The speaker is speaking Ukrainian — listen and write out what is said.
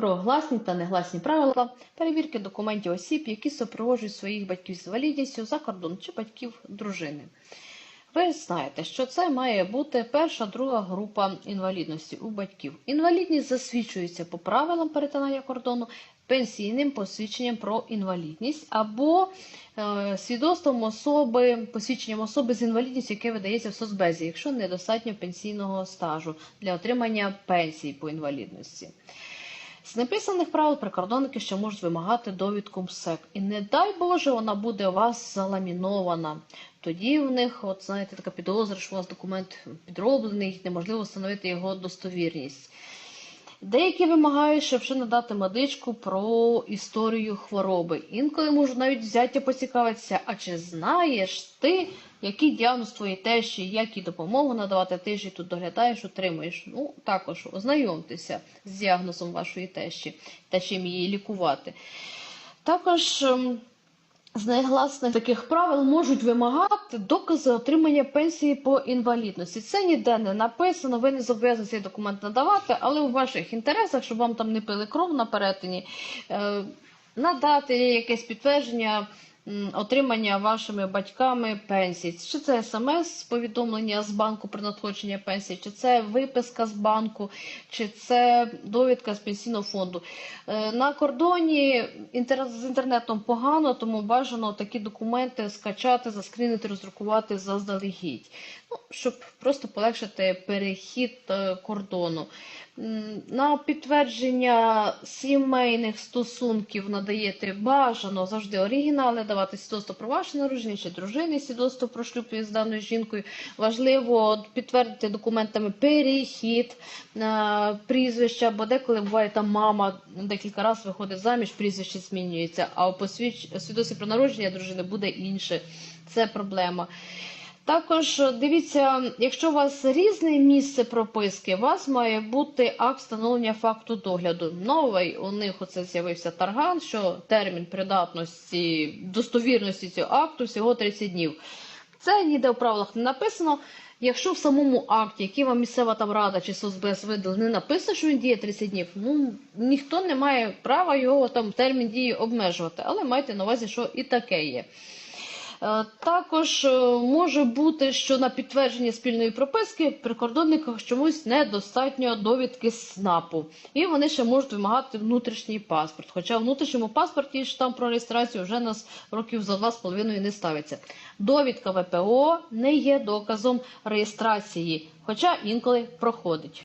про гласні та негласні правила перевірки документів осіб, які супроводжують своїх батьків з інвалідністю за кордон чи батьків дружини. Ви знаєте, що це має бути перша, друга група інвалідності у батьків. Інвалідність засвідчується по правилам перетинання кордону пенсійним посвідченням про інвалідність або е, свідоцтвом особи, посвідченням особи з інвалідністю, яке видається в соцбезі, якщо недостатньо пенсійного стажу для отримання пенсії по інвалідності. З написаних правил прикордонники ще можуть вимагати довідку МСЕК. І не дай Боже, вона буде у вас заламінована. Тоді в них, от знаєте, така підозра, що у вас документ підроблений, неможливо встановити його достовірність. Деякі вимагають, щоб ще надати медичку про історію хвороби. Інколи можуть навіть взяття поцікавитися, а чи знаєш ти, який діагноз твоїй тещі, як їй допомогу надавати, ти ж її тут доглядаєш, утримуєш. Ну, також ознайомтеся з діагнозом вашої тещі та чим її лікувати. Також ем, з негласних таких правил можуть вимагати докази отримання пенсії по інвалідності. Це ніде не написано, ви не зобов'язані цей документ надавати, але у ваших інтересах, щоб вам там не пили кров на перетині, е, надати якесь підтвердження отримання вашими батьками пенсії. Чи це смс повідомлення з банку про надходження пенсії, чи це виписка з банку, чи це довідка з пенсійного фонду. Е, На кордоні з інтернетом погано, тому бажано такі документи скачати, заскрінити, роздрукувати заздалегідь, ну, щоб просто полегшити перехід е, кордону. На підтвердження сімейних стосунків надаєте бажано завжди оригінали, давати свідоцтво про ваше народження чи дружини, свідоцтво про шлюб із даною жінкою. Важливо підтвердити документами перехід прізвища, бо деколи буває там мама декілька разів виходить заміж, прізвище змінюється, а посвідч- свідоцтві про народження дружини буде інше. Це проблема. Також е, дивіться, якщо у вас різне місце прописки, у вас має бути акт встановлення факту догляду. Новий у них оце з'явився тарган, що термін придатності, достовірності цього акту всього 30 днів. Це ніде в правилах не написано. Якщо в самому акті, який вам місцева там рада чи соцбез видали, не написано, що він діє 30 днів, ну ніхто не має права його там термін дії обмежувати, але майте на увазі, що і таке є. Е, Також е, може бути, що на підтвердження спільної прописки прикордонникам чомусь недостатньо довідки СНАПу, і вони ще можуть вимагати внутрішній паспорт. Хоча в внутрішньому паспорті штамп про реєстрацію вже нас років за два з половиною не ставиться. Довідка ВПО не є доказом реєстрації, хоча інколи проходить.